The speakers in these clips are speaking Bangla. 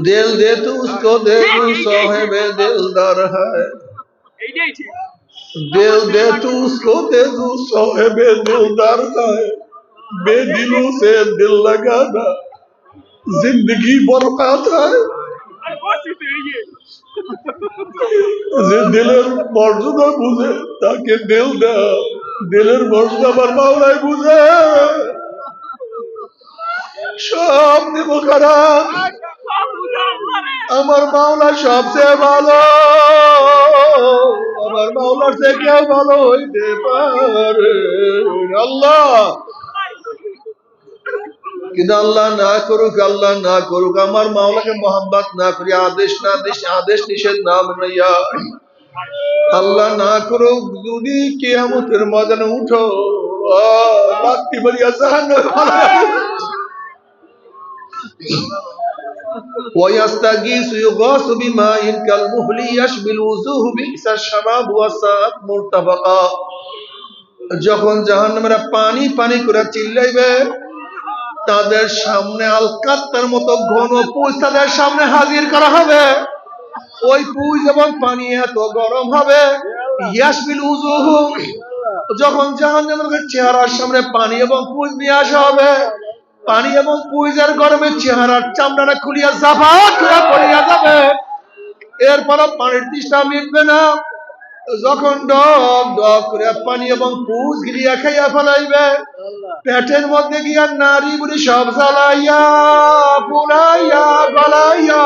दिल दे तू उसको दे तू साहेब दिलदार है এইটাই ঠিক दिल दे तू उसको दे तू साहेब दिलदार है बेदिलों से दिल लगाना जिंदगी बर्बाद है আর বসছি তো এই যে যে দিলের মর্যাদা বুঝে তাকে দিল দাও দিলের মর্যাদা আমার মাওলাই বুঝে সব দেব খারাপ সব বুঝা আল্লাহরে আমার মাওলা সবচেয়ে ভালো। আমার মাওলার থেকে ভালো হইতে পারে আল্লাহ। কিন্তু আল্লাহ না করুক আল্লাহ না করুক আমার মাওলাকে মোহাম্মত না করি আদেশ না আদেশ আদেশ নিষেধ না মানাইয়া। আল্লাহ না করুক যদি কেয়ামতের ময়দানে উঠো আহ, লাত্তি মারিয়া জাহান্নামে ويستغيث يغاث بماء كالمهل يشبه الوجوه بئس الشراب وساءت مرتفقا যখন জাহান্নামেরা পানি পানি করে চিল্লাইবে তাদের সামনে আলকাত্তার মতো ঘন পুজ তাদের সামনে হাজির করা হবে ওই পুজ এবং পানি এত গরম হবে ইয়াসবিল উজুহু যখন জাহান্নামের চেহারার সামনে পানি এবং পুজ নিয়ে আসা হবে পানি এবং পুইজের গরমে চেহারার চামড়াটা খুলিয়া জাফা করে পড়িয়া যাবে। এরপর পানির তৃষ্ণা মিটবে না। যখন ডক ডক করে পানি এবং পুজ গিরিয়া খাইয়া ফেলাইবে, পেটের মধ্যে গিয়া নারী বুড়ি সব জ্বালাইয়া পুরাইয়া গলাইয়া,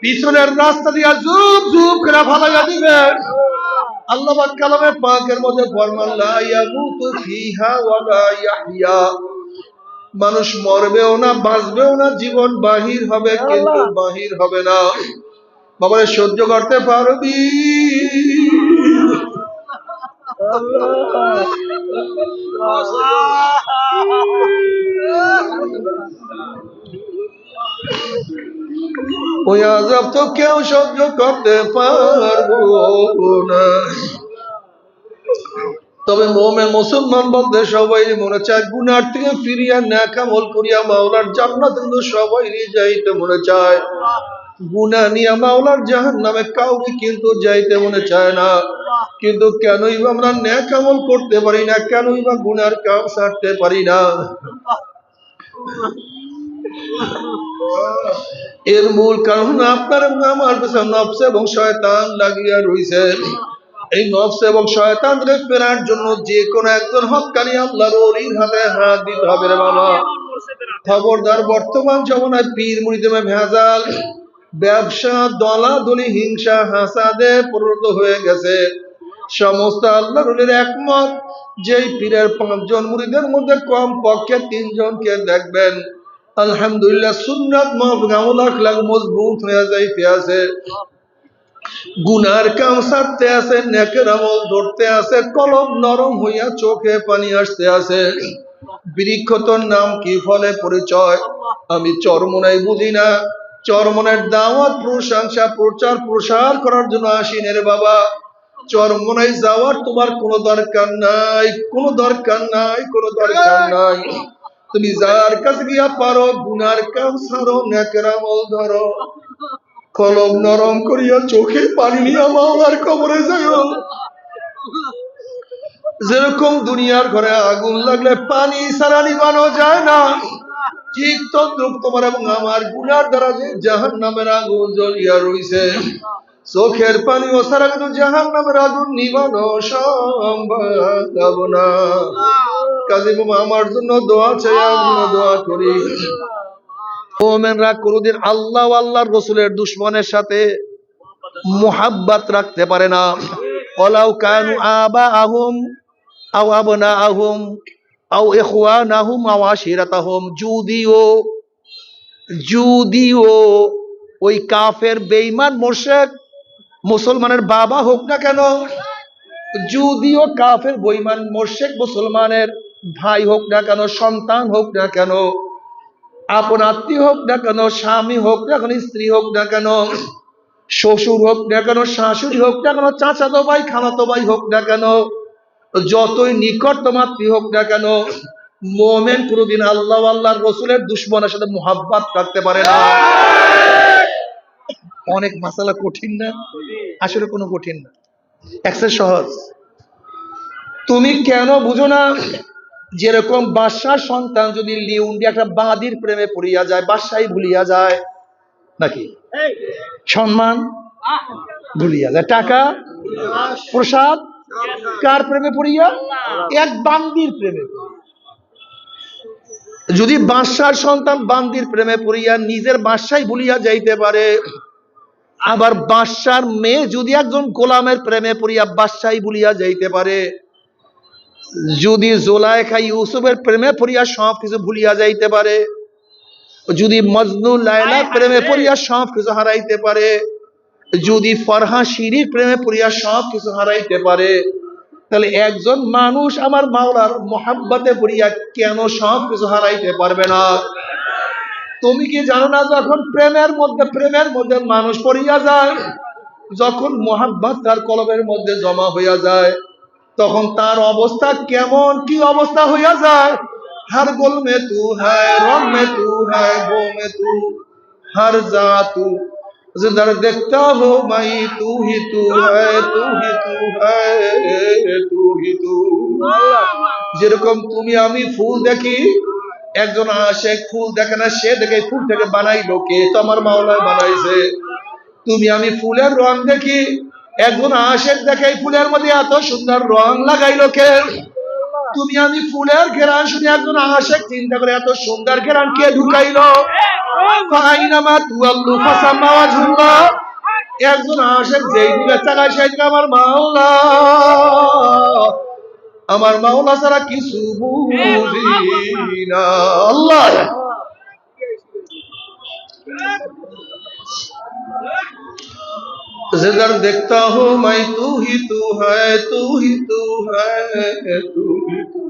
পিছনের রাস্তা দিয়া জুপ জুপ করে ফেলাইয়া দিবে। আল্লাহ কালামে পাকের মধ্যে ফরমান, লা ইয়ামুতু ফিহা ওয়া লা মানুষ মরবেও না বাঁচবেও না জীবন বাহির হবে কিন্তু বাহির হবে না। বাবারে সহ্য করতে পারবি? ওই আজাব তো কেউ সহ্য করতে পারব না। তবে মোমেন মুসলমান বলতে সবাই মনে চায়, গুনার থেকে ফিরিয়া ন্যাকামল করিয়া মাওলার জান্নাত কিন্তু সবাই যাইতে মনে চায়। গুনা নিয়ে মাওলার জাহান নামে কাউকে কিন্তু যাইতে মনে চায় না। কিন্তু কেনই বা আমরা ন্যাকামল করতে পারি না, কেনই বা গুনার কাম সারতে পারি না। এর মূল কারণ আপনার, আমার পেছনে নফস এবং শয়তান লাগিয়া রইছে। এই নফস এবং শয়তানকে ফেরার জন্য যে কোনো একজন হকানি আল্লাহর ওলির হাতে হাত দিতে হবে রে বাবা। খবরদার বর্তমান জমানায় পীর মুড়িদেমে ভেজাল ব্যবসা, দলাদলি, হিংসা, হাসাদে পরিণত হয়ে গেছে। সমস্ত আল্লাহর ওলির একমত, যেই পীরের পাঁচজন মুড়িদের মধ্যে কম পক্ষে তিনজনকে দেখবেন। আলহামদুলিল্লাহ সুন্নাত মাহফুজ আখলাক মজবুত হয়ে যাইতে আছে। গুনার কাম সারতে আছে, নেকের আমল ধরতে আছে, কলম নরম হইয়া চোখে পানি আসতে আছে। বৃক্ষ তোর নাম কি ফলে পরিচয়? আমি চরমনাই বুঝি না। চরমনের দাওয়াত, প্রশংসা, প্রচার, প্রসার করার জন্য আসিনে রে বাবা। চরমনাই যাওয়ার তোমার কোনো দরকার নাই, কোনো দরকার নাই, কোনো দরকার নাই। তুমি যার কাছে গিয়া পারো, গুনার কাম সারো, নেকের আমল ধরো। কলম নরম করিয়া চোখে পানি নিয়ে মাওলার কবরে যাও যেরকম দুনিয়ার ঘরে আগুন লাগলে পানি ছাড়া নিবানো যায় না, ঠিক তদ্রুপ তোমার এবং আমার গুনার দ্বারা যে জাহান নামের আগুন জ্বলিয়া রইছে। চোখের পানি ও সারা কিন্তু জাহান নামের আগুন নিবানো সম্ভব না। কাজী আমার জন্য দোয়া চাই আমরা দোয়া করি। মোমেনরা কোনদিন আল্লাহ আল্লাহর রসুলের দুশ্মনের সাথে মোহাব্বাত রাখতে পারে না। ওলাউ কানু আবা আহুম আও আবনা আহুম আও ইখওয়ান আহুম আও আশিরাত আহুম যদিও যদিও ওই কাফের বেঈমান মোশেক মুসলমানের বাবা হোক না কেন, যদিও কাফের বইমান মোশেক মুসলমানের ভাই হোক না কেন, সন্তান হোক না কেন আপন আত্মীয় হোক না কেন, স্বামী হোক না কেন, স্ত্রী হোক না কেন, শ্বশুর হোক না কেন, শাশুড়ি হোক না কেন চাচাতো ভাই খালাতো ভাই হোক না কেন, যতই নিকটতম আত্মীয় হোক না কেন, মোমেন কোনোদিন আল্লাহ আল্লাহর রসুলের দুশ্মনের সাথে মোহাব্বত রাখতে পারে না। অনেক মাসালা কঠিন না? আসলে কোনো কঠিন না। একসে সহজ। তুমি কেন বুঝো না? যেরকম বাদশার সন্তান যদি লিউন্ডি একটা বাঁদির প্রেমে পড়িয়া যায় বাদশাই ভুলিয়া যায় নাকি? সম্মান ভুলিয়া যায়। টাকা প্রসাদ কার প্রেমে পড়িয়া? এক বান্দির প্রেমে যদি বাদশার সন্তান বান্দির প্রেমে পড়িয়া নিজের বাদশাই ভুলিয়া যাইতে পারে আবার বাদশার মেয়ে যদি একজন গোলামের প্রেমে পড়িয়া বাদশাই ভুলিয়া যাইতে পারে যদি জোলাইখা ইউসুফের প্রেমে পড়িয়া সব কিছু ভুলিয়া যাইতে পারে যদি মজনু লাইলা প্রেমে পড়িয়া সব কিছু হারাইতে পারে যদি ফরহা শিরির প্রেমে পড়িয়া সব কিছু হারাইতে পারে তাহলে একজন মানুষ আমার মাওলার মোহাব্বতে পড়িয়া কেন সব কিছু হারাইতে পারবে না? তুমি কি জানো না যখন প্রেমের মধ্যে প্রেমের মধ্যে মানুষ পড়িয়া যায় যখন মোহাব্বত তার কলমের মধ্যে জমা হইয়া যায় তখন তার অবস্থা কেমন কি অবস্থা হইয়া যায় हर गुल में तू है रंग में तू है वो में तू हर जा तू जिधर देखता हो मई तू ही तू है तू ही तू है तू ही तू যেরকম তুমি আমি ফুল দেখি একজন আশেক ফুল দেখে না সে দেখে ফুল থেকে বানাইলো কে তো আমার মাওলায় বানাইছে তুমি আমি ফুলের রং দেখি একজন আশেক দেখে এই ফুলের মধ্যে এত সুন্দর রং লাগাইলো কে? তুমি আমি ফুলের ঘেরান শুনে একজন আশেক, চিন্তা করে এত সুন্দর ঘেরান কে ঢুকাইলো? ফাইনামা একজন আশেক যেই দিকে চালায় সেই দিকে আমার মাওলা। আমার মাওলা ছাড়া কিছু বুঝি না। আল্লাহ! जिधर देखता हूँ मैं, तू ही तू है, तू ही तू है, तू ही तू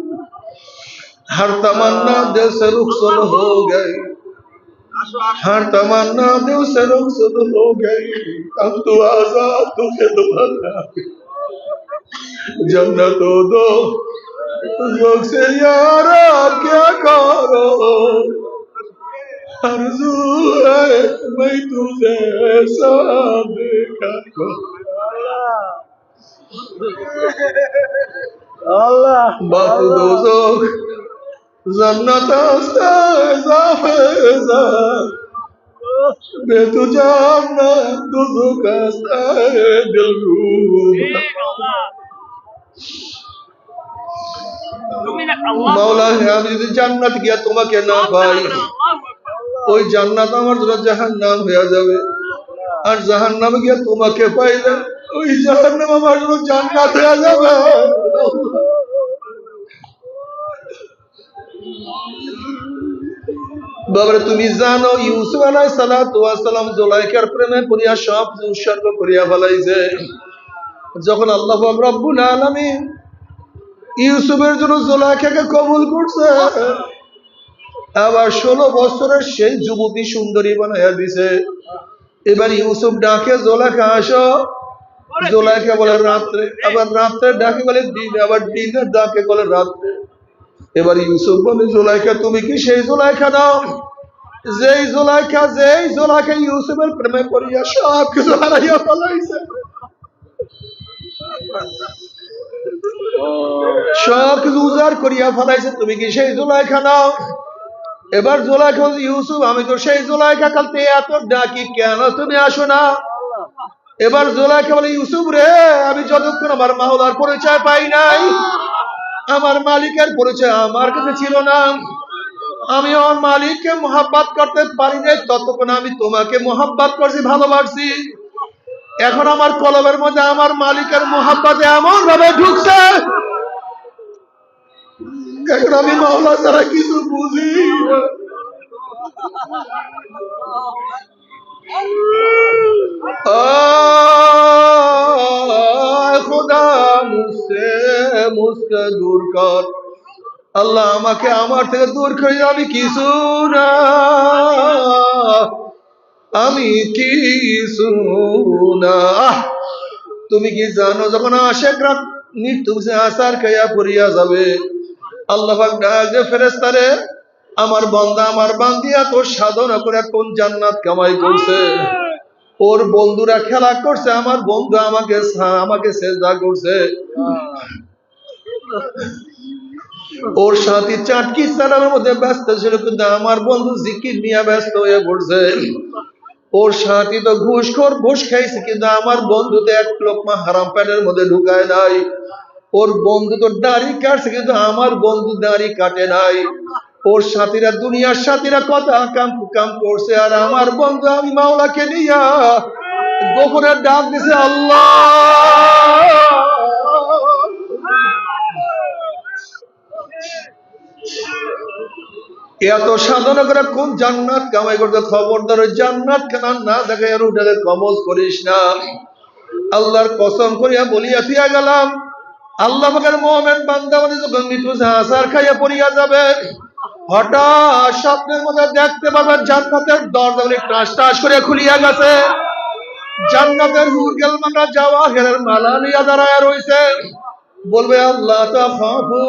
हर तमन्ना दिल से रुखसत हो गई। हर तमन्ना दिल से रुखसत हो गई। अब तू आज़ाद तुझे दोबारा जन्नत दो। लोग से यारा क्या करो? आरज़ू है मैं तुझे ऐसा देखा আল্লাহ बात दोजोक जन्नत हस्ता जाफेजा बेतु जानना दोजोक हस्ता दिलरूब তুমি না আল্লাহ মাওলা হে আমি যদি জান্নাত গিয়া তোমাকে না পাই ওই জান্নাত আমার জন্য জাহান্নাম হয়ে যাবে। আর জাহান্নামে গিয়ে তোমাকে পাইলে ওই জাহান্নাম আমার জন্য জান্নাত হয়ে যাবে। বাবারে, তুমি জানো, ইউসুফ ওয়াস সালাম জুলাইখার প্রেমে পড়িয়া সব উৎসর্গ করিয়া ফেলাইছে। যখন আল্লাহ রব্বুল আলামিন ইউসুফের জন্য জুলাইখাকে কবুল করছে আবার ষোলো বছরের সেই যুবতী সুন্দরী বানাইয়া দিছে। এবার ইউসুফ ডাকে জোলাখা আসো। জোলাখা বলে, রাত্রে। আবার রাত্রে ডাকে বলে, দিন। আবার দিনের ডাকে বলে, রাত্রে। এবার ইউসুফ বলে, জোলাইখা, তুমি কি সেই জোলাইখা দাও? যেই জোলাইখা যেই জোলাইখা ইউসুফের প্রেমে পড়িয়া সব কিছু হারাইয়া ফেলাইছে। সব কিছু উজাড় করিয়া ফেলাইছে, তুমি কি সেই জোলাইখা নাও এবার জোলাইখা ইউসুফ, আমি তো সেই জোলাইখা কালতে এত ডাকি, কেন তুমি আসো না? এবার জোলাইখা বলে, ইউসুফ রে, আমি যতক্ষণ আমার মাওলার পরিচয় পাই নাই, আমার মালিকের পরিচয় আমার কাছে ছিল না। আমি আমার মালিককে মোহাব্বত করতে পারি নাই, ততক্ষণ আমি তোমাকে মোহাব্বত করছি, ভালোবাসছি। এখন আমার কলবের মধ্যে আমার মালিকের মোহাব্বতে এমন ভাবে ঢুকছে এখন আমি মাওলা ছাড়া কিছু বুঝি দূর কর। আল্লাহ আমাকে আমার থেকে দূর করে আমি কিছু না। আমি কিছু না। তুমি কি জানো, যখন আশেকরা মৃত্যু আসার খাইয়া পড়িয়া যাবে। আমার বন্দা, আমার বান্দি, এত সাধনা করে কোন জান্নাত কামাই করছে? ওর বন্ধুরা খেলা করছে, আমার বন্ধু আমাকে আমাকে করছে। ওর সাথী চাটকি মধ্যে ব্যস্ত ছিল, কিন্তু আমার বন্ধু জিকির নিয়ে ব্যস্ত হয়ে পড়ছে। ওর সাথী তো ঘুষখোর ঘুষ খাইছে, কিন্তু আমার বন্ধুতে এক লোকমা হারাম প্যানের মধ্যে ঢুকায় নাই। ওর বন্ধু তো দাড়ি কাটছে, কিন্তু আমার বন্ধু দাড়ি কাটে নাই। ওর সাথীরা দুনিয়ার সাথীরা কথা কাম কাম করছে, আর আমার বন্ধু আমি মাওলাকে নিয়া গোপনের ডাক দিছে, আল্লাহ! এত সাধনা করে কোন জান্নাত কামাই করতে খবরদার ওই জান্নাত খানা না দেখে আর ওটাকে কমজ করিস না। আল্লাহর কসম করিয়া বলিয়া গেলাম। আল্লাহ পাকের মোহামেন বান্দাবানি মানে যখন মৃত্যু হাসার খাইয়া পড়িয়া যাবে। হঠাৎ স্বপ্নের মধ্যে দেখতে পাবেন জান্নাতের দরজাগুলি টাস মানে টাস করে খুলিয়া গেছে। জান্নাতের হুরগেল মানা যাওয়া হেরের মালা নিয়া দাঁড়ায় রয়েছে বলবে, আল্লাহ তাফাহু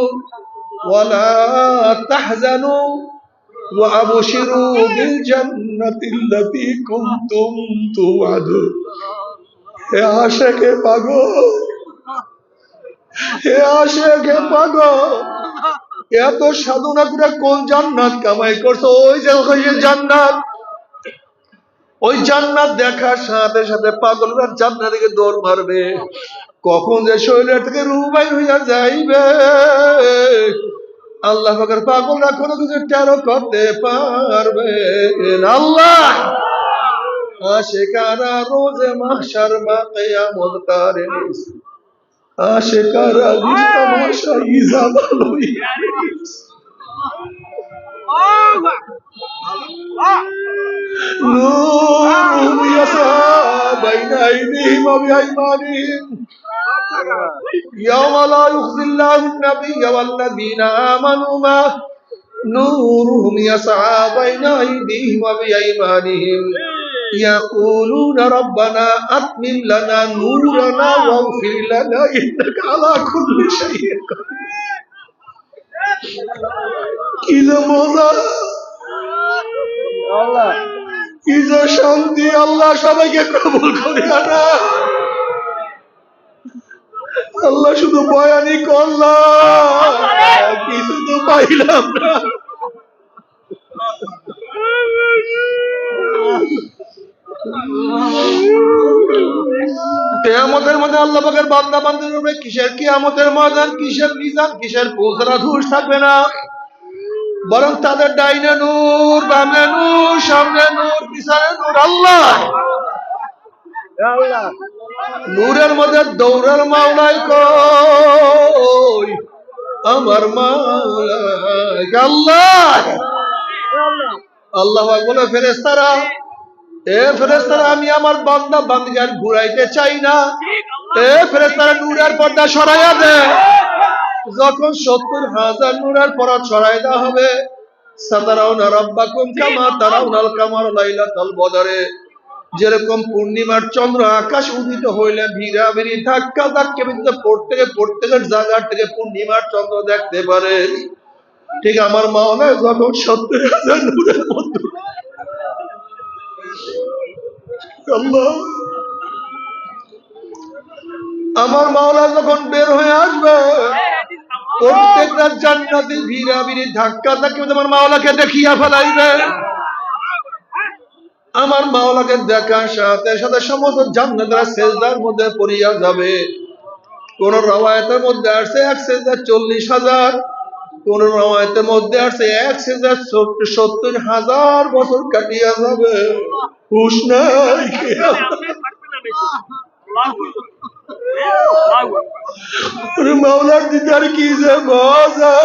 ওয়ালা তাহজানু ওয়া আবশিরু বিল জান্নাতিল্লাতি কুনতুম তুআদু হে আশাকে পাগল! পাগল। এত সাধনা করে কোন জান্নাত কামাই করছ? ওই যে জান্নাত। ওই জান্নাত দেখার সাথে সাথে পাগলরা জান্নাত থেকে দৌড় মারবে। কখন যে শরীরের থেকে রুহ বাইর হইয়া যাইবে। আল্লাহ পাকের পাগলরা কোনো কিছু টেরো করতে পারবে। আল্লাহ! আশেকারা রোজে মাহশার মা কিয়ামত কারে aşikara Mustafa izamalı نورهم يسعى بين أيديهم وبأيمانهم يوم لا يخزي الله النبي والذين آمنوا معه نورهم يسعى بين أيديهم وبأيمانهم يقولون ربنا أتمم لنا نورنا واغفر لنا إنك على كل شيء قدير কি যে মজা কি যে শান্তি আল্লাহ সবাইকে কবুল করিয়া না আল্লাহ শুধু বয়ানি করলাম কিছু তো পাইলাম না কেয়ামতের মধ্যে আল্লাহ পাকের বান্দা বান্দির উপরে কিসের কিয়ামতের ময়দান কিসের মিজান কিসের পৌঁছানা ধূস থাকবে না। বরং তাদের ডাইনে নূর বামে নূর সামনে নূর পিছনে নূর আল্লাহ। নূরের মধ্যে দৌড়ার মাওলাই কই? আমার মাওলাই আল্লাহ। আল্লাহ। বলে ফেরেস্তারা এ ফেরেস্তারা আমি আমার বান্দা বান্দিকে আর ঘুরাইতে চাই না। এ ফেরেস্তারা নূরের পর্দা সরাইয়া যখন সত্তর হাজার নূরের পরা ছড়াই দেওয়া হবে কামা কামার বদরে। যেরকম পূর্ণিমার চন্দ্র আকাশ উদিত হইলে ভিড়া ভিড়ি ধাক্কা ধাক্কা বিন্দু প্রত্যেকে প্রত্যেকের জায়গা থেকে পূর্ণিমার চন্দ্র দেখতে পারে। ঠিক আমার মাওলা যখন সত্তর হাজার নূরের মধ্যে আমার মাওলা যখন বের হয়ে আসবে প্রত্যেকটা জান্নাতি ভিড়া ভিড়ি ধাক্কা ধাক্কা আমার মাওলাকে দেখিয়া ফেলাইবে। আমার মাওলাকে দেখার সাথে সাথে সমস্ত জান্নাতরা সেজদার মধ্যে পড়িয়া যাবে। কোন রওয়ায়তের মধ্যে আসছে এক সেজদা চল্লিশ হাজার। কোন মধ্যে আসছে, এক সেজদা সত্তর হাজার বছর কাটিয়া যাবে। মাওলার দিদার কি যে মজা।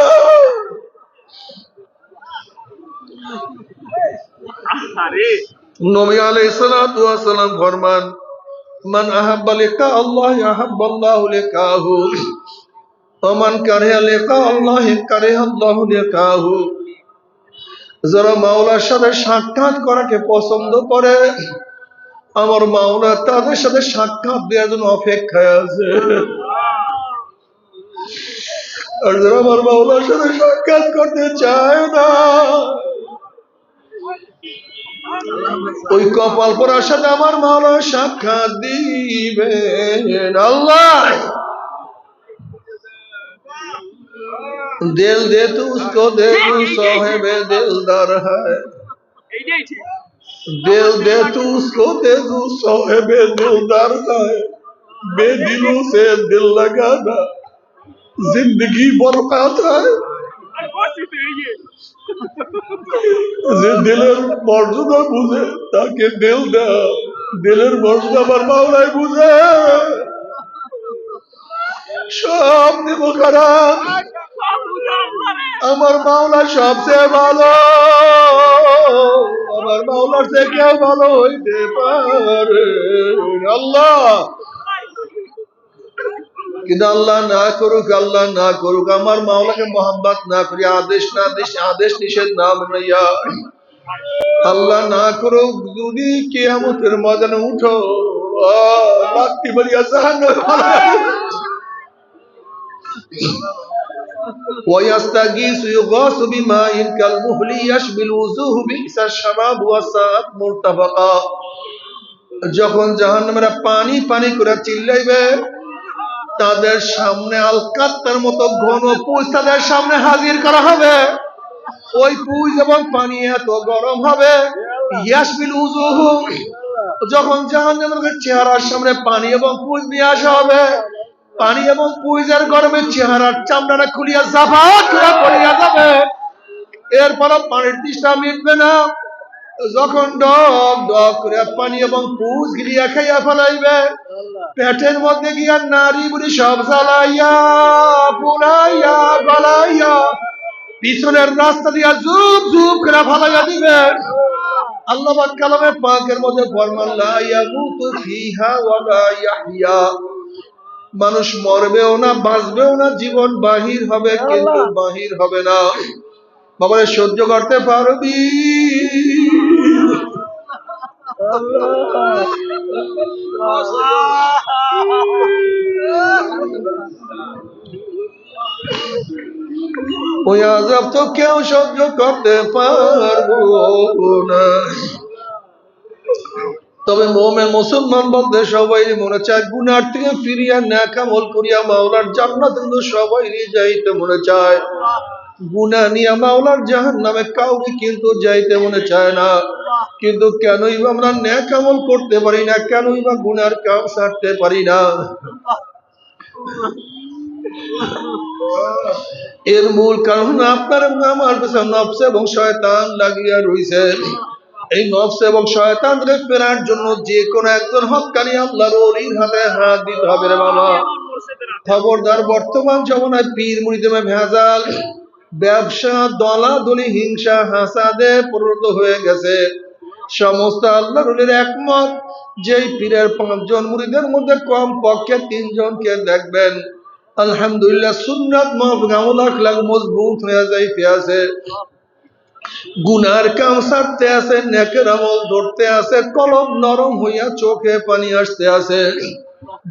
নবী আলাইহিস সালাতু ওয়াস সালাম ফরমান, মান আল্লাহ লিকাহু। ওমান যারা মাওলার সাথে সাক্ষাৎ করাকে পছন্দ করে, আমার মাওলা তাদের সাথে সাক্ষাৎ দেওয়ার জন্য অপেক্ষায় আছে। আর যারা আমার মাওলার সাথে সাক্ষাৎ করতে চায় না, ওই কপাল পরার সাথে আমার মাওলা সাক্ষাৎ দিবেন। আল্লাহ! দিল দে তু उसको दे तू साहेब दिलदार है এইটাই ঠিক दिल दे तू उसको दे तू साहेब दिलदार है बेदिलों से दिल लगाना जिंदगी बर्बाद है আর বসি তো এই যে যে দিলের মর্যাদা বুঝে তাকে দিল দাও দিলের মর্যাদা আমার মাওলাই বুঝে সব দেব খারাপ আমার মাওলা সবচেয়ে ভালো আমার মাওলার কেউ ভালো হইতে পারে। আল্লাহ। কিন্তু আল্লাহ না করুক আল্লাহ না করুক আমার মাওলাকে মোহাম্মত না করি আদেশ না আদেশ আদেশ নিষেধ না মানাইয়া। আল্লাহ না করুক যদি কেয়ামতের ময়দানে উঠো আহ, লাত্তি মারিয়া জাহান্নামে ফেলাইয়া ويستغيث يغاث بماء كالمهل يشبه الوجوه بئس الشراب وساءت مرتفقا যখন জাহান্নামেরা পানি পানি করে চিল্লাইবে তাদের সামনে আলকাত্তার মতো ঘন পুজ তাদের সামনে হাজির করা হবে ওই পুজ এবং পানি এত গরম হবে ইয়াসবিল উজুহু যখন জাহান্নামের চেহারার সামনে পানি এবং পুজ নিয়ে আসা হবে পানি এবং পুইজের গরমে চেহারার চামড়াটা খুলিয়া জাফাত করে পড়িয়া যাবে। এরপর পানির তৃষ্ণা মিটবে না। যখন ডক ডক করে পানি এবং পুজ গিলিয়া খাইয়া ফেলাইবে, পেটের মধ্যে গিয়া নারী বুড়ি সব জ্বালাইয়া পুরাইয়া গলাইয়া, পিছনের রাস্তা দিয়া জুপ জুপ করে ফালাইয়া দিবে। আল্লাহ কালামে পাকের মধ্যে ফরমান, লা ইয়ামুতু ফিহা ওয়া লা ইয়াহইয়া। মানুষ মরবেও না বাঁচবেও না জীবন বাহির হবে কিন্তু বাহির হবে না। বাবারে সহ্য করতে পারবি? ওই আজাব তো কেউ সহ্য করতে পারব না। তবে মোমেন মুসলমান বলতে সবাই মনে চায় গুনার থেকে ফিরিয়া ন্যাকামল করিয়া মাওলার জান্নাত কিন্তু সবাই যাইতে মনে চায়। গুনা নিয়ে মাওলার জাহান নামে কাউকে কিন্তু যাইতে মনে চায় না। কিন্তু কেনই বা আমরা ন্যাকামল করতে পারি না, কেনই বা গুনার কাম সারতে পারি না। এর মূল কারণ আপনার এবং আমার পেছনে নফস এবং শয়তান লাগিয়া রইছে। এই নফস এবং শয়তানকে ফেরার জন্য যে কোনো একজন হক্কানি আল্লাহর ওলির হাতে হাত দিতে হবে রে বাবা। খবরদার বর্তমান জমানায় পীর মুড়িদেমে ভেজাল ব্যবসা দলাদলি হিংসা হাসাদে পরিণত হয়ে গেছে। সমস্ত আল্লাহ রুলের একমত যেই পীরের পাঁচজন মুড়িদের মধ্যে কম পক্ষে তিনজনকে দেখবেন। আলহামদুলিল্লাহ সুন্নাত মহামুল আখলাক মজবুত হয়ে যাইতে আছে। গুনার কাম সারতে আছে নেকের আমল ধরতে আছে কলম নরম হইয়া চোখে পানি আসতে আছে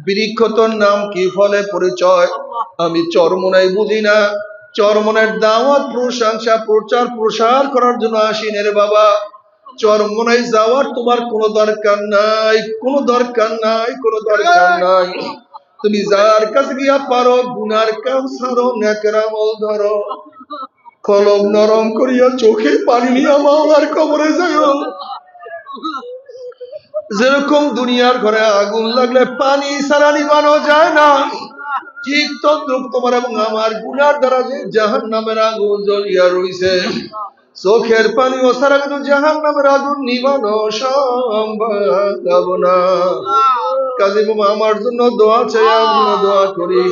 বৃক্ষ তোর নাম কি ফলে পরিচয়? আমি চরমনাই বুঝি না। চরমনের দাওয়াত, প্রশংসা, প্রচার, প্রসার করার জন্য আসিনে রে বাবা। চরমনাই যাওয়ার তোমার কোনো দরকার নাই, কোনো দরকার নাই, কোনো দরকার নাই। তুমি যার কাছে গিয়া পারো, গুনার কাম সারো, নেকের আমল ধরো। কলম নরম করিয়া চোখে পানি নিয়ে মাওলার কবরে যাও যেরকম দুনিয়ার ঘরে আগুন লাগলে পানি ছাড়া নিবানো যায় না, ঠিক তদ্রুপ তোমার এবং আমার গুনার দ্বারা যে জাহান নামের আগুন জ্বলিয়া চোখের পানি ও সারা কিন্তু জাহান নামের আগুন নিবানো সম্ভব না। কাজী আমার জন্য দোয়া চাই আমি দোয়া করি।